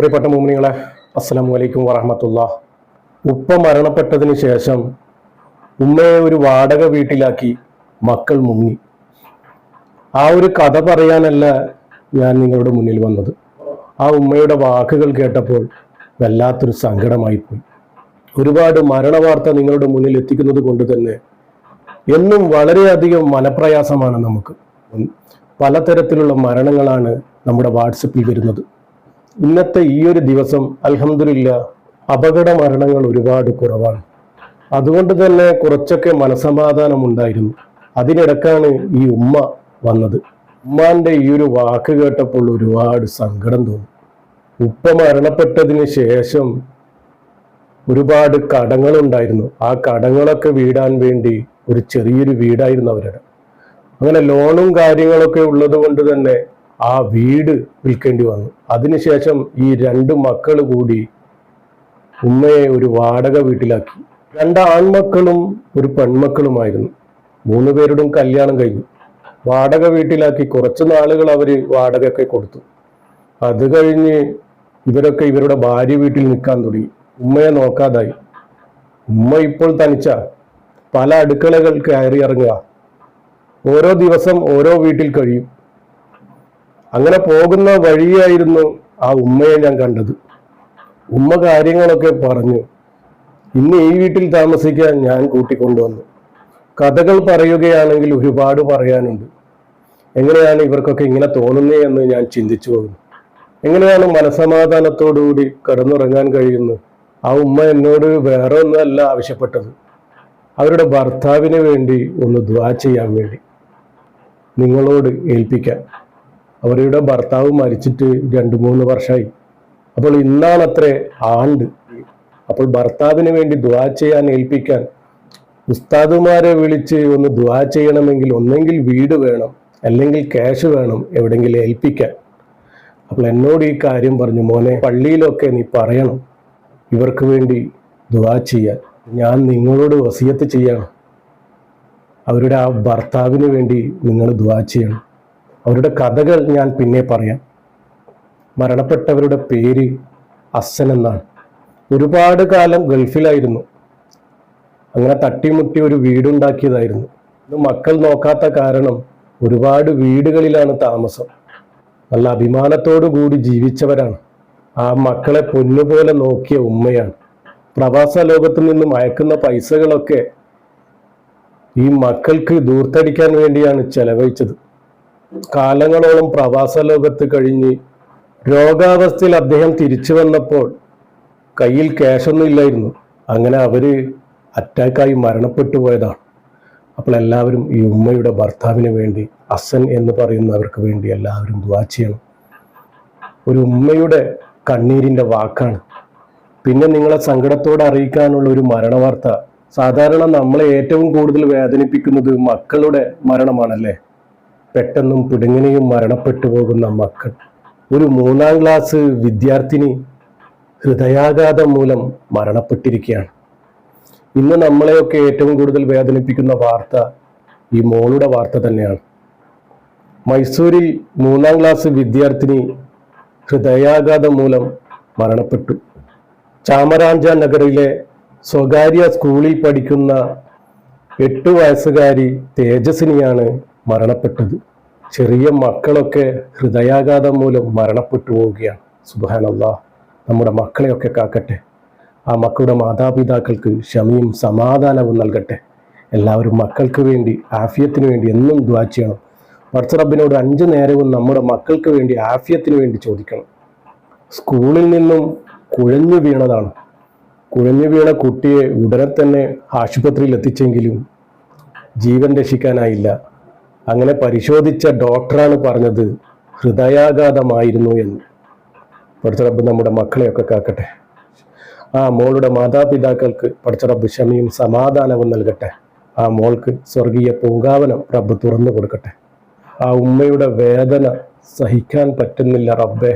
പ്രിയപ്പെട്ട മോമിനികളെ അസ്സലാമു അലൈക്കും വറഹമത്തുള്ള. ഉപ്പ മരണപ്പെട്ടതിന് ശേഷം ഉമ്മയെ ഒരു വാടക വീട്ടിലാക്കി മക്കൾ മുങ്ങി. ആ ഒരു കഥ പറയാനല്ല ഞാൻ നിങ്ങളുടെ മുന്നിൽ വന്നത്. ആ ഉമ്മയുടെ വാക്കുകൾ കേട്ടപ്പോൾ വല്ലാത്തൊരു സങ്കടമായി പോയി ഒരുപാട് മരണവാർത്ത നിങ്ങളുടെ മുന്നിൽ എത്തിക്കുന്നത് കൊണ്ട് തന്നെ എന്നും വളരെയധികം മനപ്രയാസമാണ് നമുക്ക്. പലതരത്തിലുള്ള മരണങ്ങളാണ് നമ്മുടെ വാട്സപ്പിൽ വരുന്നത്. ഇന്നത്തെ ഈ ഒരു ദിവസം അലഹമില്ല അപകട മരണങ്ങൾ ഒരുപാട് കുറവാണ്. അതുകൊണ്ട് തന്നെ കുറച്ചൊക്കെ മനസമാധാനം ഉണ്ടായിരുന്നു. അതിനിടക്കാണ് ഈ ഉമ്മ വന്നത്. ഉമ്മാന്റെ ഈ ഒരു വാക്ക് കേട്ടപ്പോൾ ഒരുപാട് സങ്കടം തോന്നി. ഉപ്പ മരണപ്പെട്ടതിന് ശേഷം ഒരുപാട് കടങ്ങളുണ്ടായിരുന്നു. ആ കടങ്ങളൊക്കെ വീടാൻ വേണ്ടി ഒരു ചെറിയൊരു വീടായിരുന്നു അവരുടെ. അങ്ങനെ ലോണും കാര്യങ്ങളൊക്കെ ഉള്ളത് കൊണ്ട് തന്നെ ആ വീട് വിൽക്കേണ്ടി വന്നു. അതിനുശേഷം ഈ രണ്ട് മക്കൾ കൂടി ഉമ്മയെ ഒരു വാടക വീട്ടിലാക്കി. രണ്ട് ആൺമക്കളും ഒരു പെൺമക്കളുമായിരുന്നു. മൂന്ന് പേരുടും കല്യാണം കഴിഞ്ഞു. വാടക വീട്ടിലാക്കി കുറച്ച് നാളുകൾ അവർ വാടകയൊക്കെ കൊടുത്തു. അത് കഴിഞ്ഞ് ഇവരൊക്കെ ഇവരുടെ ഭാര്യ വീട്ടിൽ നിൽക്കാൻ തുടങ്ങി. ഉമ്മയെ നോക്കാതായി. ഉമ്മ ഇപ്പോൾ തനിച്ച പല അടുക്കളകൾ കയറി ഇറങ്ങുക. ഓരോ ദിവസം ഓരോ വീട്ടിൽ കഴിയും. അങ്ങനെ പോകുന്ന വഴിയായിരുന്നു ആ ഉമ്മയെ ഞാൻ കണ്ടത്. ഉമ്മ കാര്യങ്ങളൊക്കെ പറഞ്ഞു. ഇന്ന് ഈ വീട്ടിൽ താമസിക്കാൻ ഞാൻ കൂട്ടിക്കൊണ്ടുവന്നു. കഥകൾ പറയുകയാണെങ്കിൽ ഒരുപാട് പറയാനുണ്ട്. എങ്ങനെയാണ് ഇവർക്കൊക്കെ ഇങ്ങനെ തോന്നുന്നേ എന്ന് ഞാൻ ചിന്തിച്ചു പോകുന്നു. എങ്ങനെയാണ് മനസമാധാനത്തോടുകൂടി കിടന്നുറങ്ങാൻ കഴിയുന്നത് ആ ഉമ്മ എന്നോട് വേറെ ഒന്നല്ല ആവശ്യപ്പെട്ടത്. അവരുടെ ഭർത്താവിന് വേണ്ടി ഒന്ന് ദ്വാ ചെയ്യാൻ വേണ്ടി. നിങ്ങളോട് ഏൽപ്പിക്കാൻ അവരുടെ ഭർത്താവ് മരിച്ചിട്ട് രണ്ട് മൂന്ന് വർഷമായി അപ്പോൾ ഇന്നാണത്രേ ആണ്ട്. അപ്പോൾ ഭർത്താവിന് വേണ്ടി ദ്വാ ചെയ്യാൻ ഏൽപ്പിക്കാൻ ഉസ്താദുമാരെ വിളിച്ച് ഒന്ന് ദ്വാ ചെയ്യണമെങ്കിൽ ഒന്നെങ്കിൽ വീട് വേണം അല്ലെങ്കിൽ ക്യാഷ് വേണം എവിടെയെങ്കിലും ഏൽപ്പിക്കാൻ. അപ്പോൾ എന്നോട് ഈ കാര്യം പറഞ്ഞു മോനെ പള്ളിയിലൊക്കെ നീ പറയണം ഇവർക്ക് വേണ്ടി ദ്വാ ചെയ്യാൻ. ഞാൻ നിങ്ങളോട് വസിയത്ത് ചെയ്യണം. അവരുടെ ആ ഭർത്താവിന് വേണ്ടി നിങ്ങൾ ദ്വാ ചെയ്യണം. അവരുടെ കഥകൾ ഞാൻ പിന്നെ പറയാം. മരണപ്പെട്ടവരുടെ പേര് അസൻ എന്നാണ്. ഒരുപാട് കാലം ഗൾഫിലായിരുന്നു. അങ്ങനെ തട്ടിമുട്ടി ഒരു വീടുണ്ടാക്കിയതായിരുന്നു. മക്കൾ നോക്കാത്ത കാരണം ഒരുപാട് വീടുകളിലാണ് താമസം. നല്ല അഭിമാനത്തോടു കൂടി ജീവിച്ചവരാണ്. ആ മക്കളെ പൊന്നുപോലെ നോക്കിയ ഉമ്മയാണ്. പ്രവാസ ലോകത്ത് നിന്നും അയക്കുന്ന പൈസകളൊക്കെ ഈ മക്കൾക്ക് ദൂർത്തടിക്കാൻ വേണ്ടിയാണ് ചെലവഴിച്ചത്. കാലങ്ങളോളം പ്രവാസ ലോകത്ത് കഴിഞ്ഞ് രോഗാവസ്ഥയിൽ അദ്ദേഹം തിരിച്ചു വന്നപ്പോൾ കയ്യിൽ ക്യാഷൊന്നും ഇല്ലായിരുന്നു. അങ്ങനെ അവർ അറ്റാക്കായി മരണപ്പെട്ടു പോയതാണ്. അപ്പോൾ എല്ലാവരും ഈ ഉമ്മയുടെ ഭർത്താവിന് വേണ്ടി അസൻ എന്ന് പറയുന്നവർക്ക് വേണ്ടി എല്ലാവരും ദ്വാ ചെയ്യണം. ഒരു ഉമ്മയുടെ കണ്ണീരിന്റെ വാക്കാണ്. പിന്നെ നിങ്ങളെ സങ്കടത്തോടെ അറിയിക്കാനുള്ള ഒരു മരണവാർത്ത. സാധാരണ നമ്മളെ ഏറ്റവും കൂടുതൽ വേദനിപ്പിക്കുന്നത് മക്കളുടെ മരണമാണല്ലേ? പെട്ടെന്നും പിടുങ്ങനെയും മരണപ്പെട്ടു പോകുന്ന മക്കൾ. ഒരു മൂന്നാം ക്ലാസ് വിദ്യാർത്ഥിനി ഹൃദയാഘാതം മൂലം മരണപ്പെട്ടിരിക്കുകയാണ്. ഇന്ന് നമ്മളെയൊക്കെ ഏറ്റവും കൂടുതൽ വേദനിപ്പിക്കുന്ന വാർത്ത ഈ മോളുടെ വാർത്ത തന്നെയാണ്. മൈസൂരിൽ മൂന്നാം ക്ലാസ് വിദ്യാർത്ഥിനി ഹൃദയാഘാതം മൂലം മരണപ്പെട്ടു. ചാമരാഞ്ച നഗറിലെ സ്വകാര്യ സ്കൂളിൽ പഠിക്കുന്ന എട്ട് വയസ്സുകാരി തേജസ്വിനിയാണ് മരണപ്പെട്ടത്. ചെറിയ മക്കളൊക്കെ ഹൃദയാഘാതം മൂലം മരണപ്പെട്ടു പോവുകയാണ്. സുബാനല്ലാ നമ്മുടെ മക്കളെയൊക്കെ കാക്കട്ടെ. ആ മക്കളുടെ മാതാപിതാക്കൾക്ക് ക്ഷമയും സമാധാനവും നൽകട്ടെ. എല്ലാവരും മക്കൾക്ക് വേണ്ടി ആഫിയത്തിന് വേണ്ടി എന്നും ദ്വാ ചെയ്യണം. വർത്തറബിനോട് അഞ്ച് നേരവും നമ്മുടെ മക്കൾക്ക് വേണ്ടി ആഫിയത്തിന് വേണ്ടി ചോദിക്കണം. സ്കൂളിൽ നിന്നും കുഴഞ്ഞു വീണതാണ്. കുഴഞ്ഞു വീണ കുട്ടിയെ ഉടനെ തന്നെ ആശുപത്രിയിൽ എത്തിച്ചെങ്കിലും ജീവൻ രക്ഷിക്കാനായില്ല. അങ്ങനെ പരിശോധിച്ച ഡോക്ടറാണ് പറഞ്ഞത് ഹൃദയാഘാതമായിരുന്നു എന്ന്. പടച്ചറബ് നമ്മുടെ മക്കളെയൊക്കെ കാക്കട്ടെ. ആ മോളുടെ മാതാപിതാക്കൾക്ക് പടച്ചറബ് ക്ഷമയും സമാധാനവും നൽകട്ടെ. ആ മോൾക്ക് സ്വർഗീയ പൂങ്കാവനം റബ്ബ് തുറന്നു കൊടുക്കട്ടെ. ആ ഉമ്മയുടെ വേദന സഹിക്കാൻ പറ്റുന്നില്ല റബ്ബേ.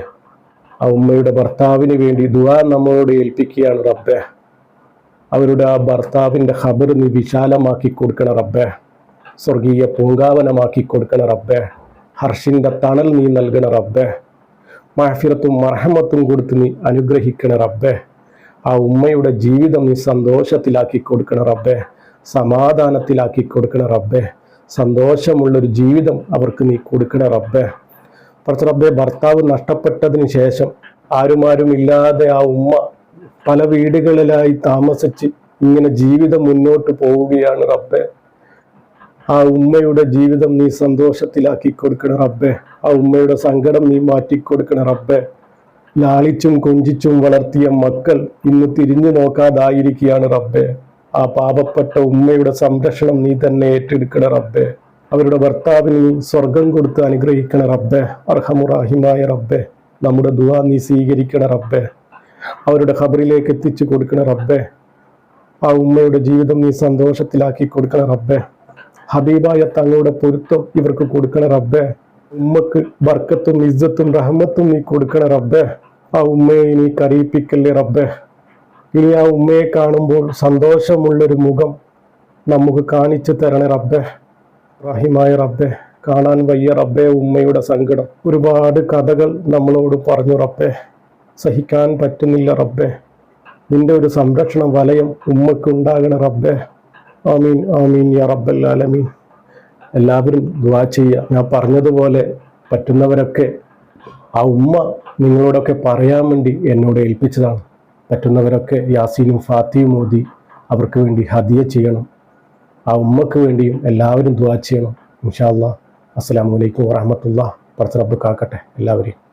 ആ ഉമ്മയുടെ ഭർത്താവിന് വേണ്ടി ദുആ നമ്മളോട് ഏൽപ്പിക്കുകയാണ് റബ്ബേ. അവരുടെ ആ ഭർത്താവിന്റെ ഖബർ നീ വിശാലമാക്കി കൊടുക്കണം റബ്ബേ. സ്വർഗീയ പൂങ്കാവനമാക്കി കൊടുക്കണ റബ്ബേ ഹർഷിന്റെ തണൽ നീ നൽകണ റബ്ബേ മഹഫിറത്തും മർഹമത്തും കൊടുത്ത് നീ അനുഗ്രഹിക്കണ റബ്ബേ ആ ഉമ്മയുടെ ജീവിതം നീ സന്തോഷത്തിലാക്കി കൊടുക്കണ റബ്ബേ സമാധാനത്തിലാക്കി കൊടുക്കണ റബ്ബേ സന്തോഷമുള്ളൊരു ജീവിതം അവർക്ക് നീ കൊടുക്കണ റബ്ബേ. കുറച്ച് റബ്ബെ ഭർത്താവ് നഷ്ടപ്പെട്ടതിന് ശേഷം ആരുമാരും ഇല്ലാതെ ആ ഉമ്മ പല വീടുകളിലായി താമസിച്ച് ഇങ്ങനെ ജീവിതം മുന്നോട്ട് പോവുകയാണ് റബ്ബെ. ആ ഉമ്മയുടെ ജീവിതം നീ സന്തോഷത്തിലാക്കി കൊടുക്കണ റബ്ബെ. ആ ഉമ്മയുടെ സങ്കടം നീ മാറ്റിക്കൊടുക്കണ റബ്ബെ. ലാളിച്ചും കൊഞ്ചിച്ചും വളർത്തിയ മക്കൾ ഇന്ന് തിരിഞ്ഞു നോക്കാതായിരിക്കുകയാണ് റബ്ബെ. ആ പാപപ്പെട്ട ഉമ്മയുടെ സംരക്ഷണം നീ തന്നെ ഏറ്റെടുക്കണ റബ്ബെ. അവരുടെ ഭർത്താവിന് സ്വർഗം കൊടുത്ത് അനുഗ്രഹിക്കണ റബ്ബെ. അർഹമുറാഹിമായ റബ്ബെ. നമ്മുടെ ദുആ നീ സ്വീകരിക്കണ റബ്ബെ. അവരുടെ ഖബറിലേക്ക് എത്തിച്ചു കൊടുക്കണ റബ്ബെ. ആ ഉമ്മയുടെ ജീവിതം നീ സന്തോഷത്തിലാക്കി കൊടുക്കണ റബ്ബെ. ഹബീബായ തങ്ങളുടെ പൊരുത്തം ഇവർക്ക് കൊടുക്കണ റബ്ബേ. ഉമ്മക്ക് ബർക്കത്തും ഇജ്ജത്തും റഹ്മത്തും നീ കൊടുക്കണ റബ്ബേ. ആ ഉമ്മയെ നീ കരയിപ്പിക്കല്ലേ റബ്ബേ. ഇനി ആ ഉമ്മയെ കാണുമ്പോൾ സന്തോഷമുള്ളൊരു മുഖം നമുക്ക് കാണിച്ചു തരണേ റബ്ബേ. റഹിമായ റബ്ബേ കാണാൻ വയ്യ റബ്ബേ ഉമ്മയുടെ സങ്കടം. ഒരുപാട് കഥകൾ നമ്മളോട് പറഞ്ഞു റബ്ബേ. സഹിക്കാൻ പറ്റുന്നില്ല റബ്ബേ. നിന്റെ ഒരു സംരക്ഷണ വലയം ഉമ്മക്ക് ഉണ്ടാകണ റബ്ബെ. ആമീൻ ആമീൻ യാ റബ്ബൽ ആലമീൻ. എല്ലാവരും ദുആ ചെയ്യുക. ഞാൻ പറഞ്ഞതുപോലെ പറ്റുന്നവരൊക്കെ ആ ഉമ്മ നിങ്ങളോടൊക്കെ പറയാൻ വേണ്ടി എന്നോട് ഏൽപ്പിച്ചതാണ്. പറ്റുന്നവരൊക്കെ യാസീനും ഫാത്തിയും മോദി അവർക്ക് വേണ്ടി ഹദിയ ചെയ്യണം. ആ ഉമ്മക്ക് വേണ്ടിയും എല്ലാവരും ദുആ ചെയ്യണം. ഇൻഷാ അല്ലാ അസ്സലാമു അലൈക്കും വറഹമത്തുള്ള പറച്ച് റബ്ബ് കാക്കട്ടെ എല്ലാവരെയും.